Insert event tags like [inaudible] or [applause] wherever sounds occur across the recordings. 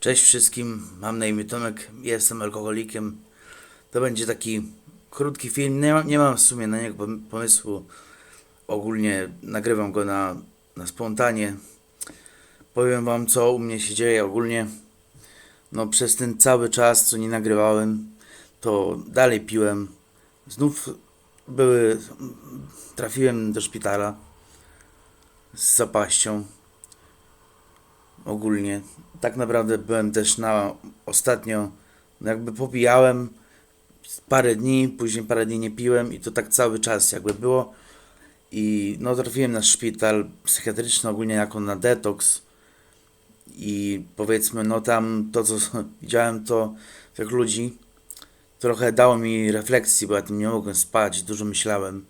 Cześć wszystkim, mam na imię Tomek, jestem alkoholikiem. To będzie taki krótki film, nie, nie mam w sumie na niego pom- pomysłu. Ogólnie nagrywam go na, na spontanie. Powiem wam co u mnie się dzieje ogólnie. No przez ten cały czas co nie nagrywałem, to dalej piłem. Znów były, trafiłem do szpitala z zapaścią ogólnie. Tak naprawdę byłem też na ostatnio, no jakby popijałem parę dni, później parę dni nie piłem i to tak cały czas jakby było. I no trafiłem na szpital psychiatryczny ogólnie jako na detoks i powiedzmy no tam to co [laughs] widziałem to tych ludzi trochę dało mi refleksji, bo ja tym nie mogłem spać, dużo myślałem.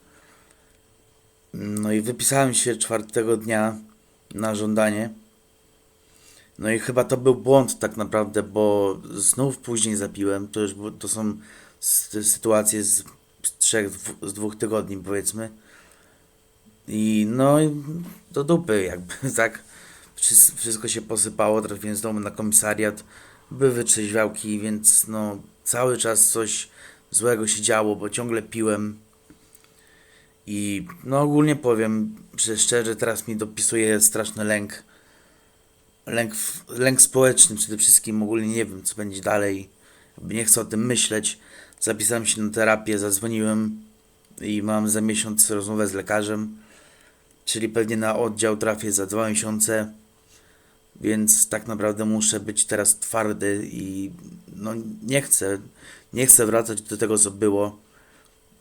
No i wypisałem się czwartego dnia na żądanie. No i chyba to był błąd tak naprawdę, bo znów później zapiłem. To już to są sy- sytuacje z, trzech, z dwóch tygodni powiedzmy. I no do dupy jakby, [laughs] tak. Wszys- Wszystko się posypało, trafiłem z domu na komisariat. Były wytrzeźwiałki, więc no cały czas coś złego się działo, bo ciągle piłem. I no ogólnie powiem, że szczerze teraz mi dopisuje straszny lęk lęk, lęk społeczny przede wszystkim, ogólnie nie wiem co będzie dalej, nie chcę o tym myśleć. Zapisałem się na terapię, zadzwoniłem i mam za miesiąc rozmowę z lekarzem, czyli pewnie na oddział trafię za dwa miesiące, więc tak naprawdę muszę być teraz twardy i no nie chcę, nie chcę wracać do tego co było.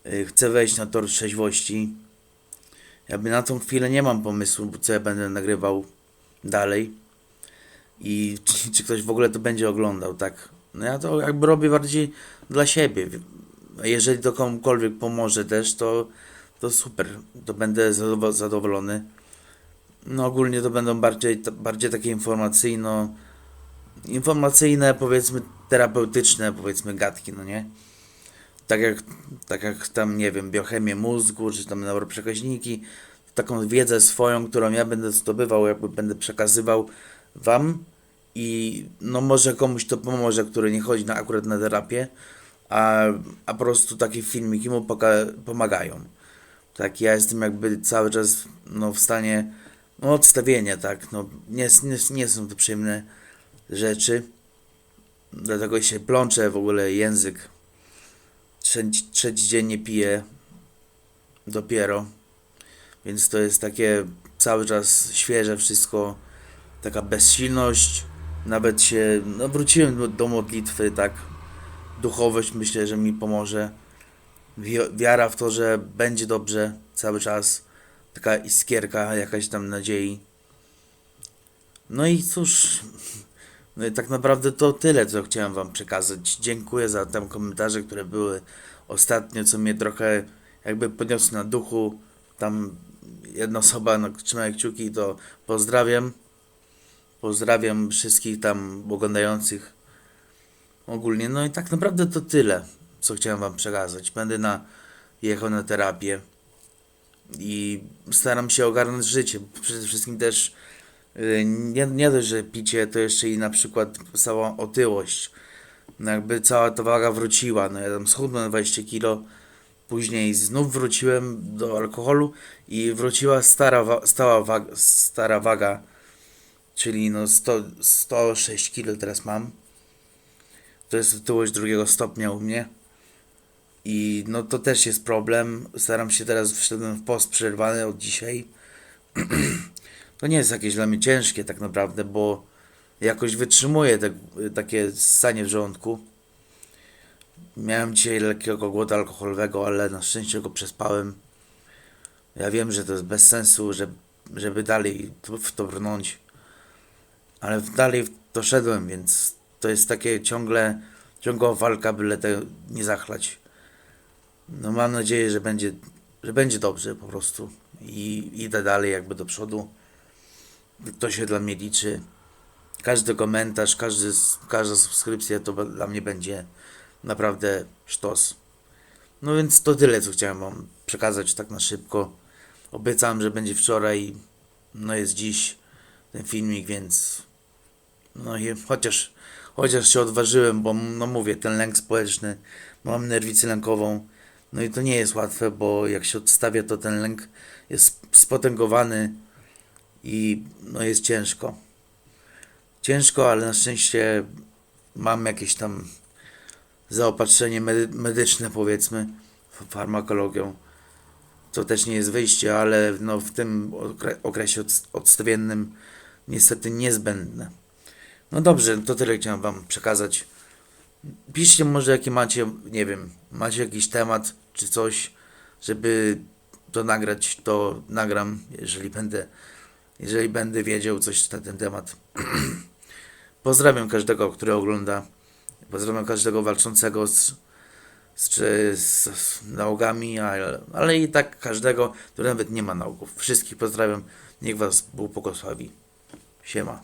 Y, Chcę wejść na tor trzeźwości. Jakby na tą chwilę nie mam pomysłu, co ja będę nagrywał dalej i czy, czy ktoś w ogóle to będzie oglądał, tak? No ja to jakby robię bardziej dla siebie. Jeżeli to komukolwiek pomoże też, to, to super, to będę zadowo- zadowolony. No ogólnie to będą bardziej, bardziej takie informacyjno, informacyjne, powiedzmy terapeutyczne, powiedzmy gadki, no nie? Tak jak, tak jak tam, nie wiem, biochemię mózgu, czy tam neuroprzekaźniki, taką wiedzę swoją, którą ja będę zdobywał, jakby będę przekazywał wam i no może komuś to pomoże, który nie chodzi na, akurat na terapię, a, a po prostu takie filmiki mu pomagają. Tak, ja jestem jakby cały czas no, w stanie no, odstawienia, tak, no nie, nie, nie są to przyjemne rzeczy, dlatego się plączę w ogóle język. Trzeci, trzeci dzień nie piję dopiero, więc to jest takie cały czas świeże wszystko taka bezsilność, nawet się, no wróciłem do, modlitwy, tak, duchowość myślę, że mi pomoże, Wi- wiara w to, że będzie dobrze cały czas, taka iskierka jakaś tam nadziei. No i cóż, no i tak naprawdę to tyle, co chciałem wam przekazać. Dziękuję za te komentarze, które były ostatnio, co mnie trochę jakby podniosły na duchu. Tam jedna osoba, no, trzymaj kciuki, to pozdrawiam. Pozdrawiam wszystkich tam oglądających ogólnie. No i tak naprawdę to tyle, co chciałem Wam przekazać. Będę na, jechał na terapię i staram się ogarnąć życie. Przede wszystkim też y, nie, nie dość, że picie, to jeszcze i na przykład cała otyłość. No jakby cała ta waga wróciła. No ja tam schudłem 20 kilo. Później znów wróciłem do alkoholu i wróciła stara, stała waga, stara waga czyli no 100, 106 kg teraz mam. To jest otyłość drugiego stopnia u mnie. I no to też jest problem. Staram się teraz, wszedłem w post przerwany od dzisiaj. [clears throat] to nie jest jakieś dla mnie ciężkie tak naprawdę, bo jakoś wytrzymuję te, takie ssanie w żołądku. Miałem dzisiaj lekkiego głodu alkoholowego, ale na szczęście go przespałem. Ja wiem, że to jest bez sensu, że, żeby dalej w to brnąć ale dalej w to szedłem, więc to jest takie ciągle, ciągła walka, byle tego nie zachlać. No mam nadzieję, że będzie, że będzie dobrze po prostu i idę dalej jakby do przodu. To się dla mnie liczy. Każdy komentarz, każdy, każda subskrypcja to dla mnie będzie naprawdę sztos. No więc to tyle, co chciałem wam przekazać tak na szybko. Obiecałem, że będzie wczoraj, no jest dziś ten filmik, więc No i chociaż, chociaż się odważyłem, bo no mówię, ten lęk społeczny, mam nerwicę lękową, no i to nie jest łatwe, bo jak się odstawia, to ten lęk jest spotęgowany i no jest ciężko. Ciężko, ale na szczęście mam jakieś tam zaopatrzenie medy- medyczne, powiedzmy, farmakologią. To też nie jest wyjście, ale no w tym okre- okresie od- odstawiennym niestety niezbędne. No dobrze, to tyle chciałem Wam przekazać. Piszcie może jakie macie, nie wiem, macie jakiś temat czy coś, żeby to nagrać, to nagram, jeżeli będę, jeżeli będę wiedział coś na ten temat. [clears throat] Pozdrawiam każdego, który ogląda. Pozdrawiam każdego walczącego z, z, z, z nałogami, ale, ale i tak każdego, który nawet nie ma nałogów. Wszystkich pozdrawiam. Niech Was Bóg błogosławi. Siema.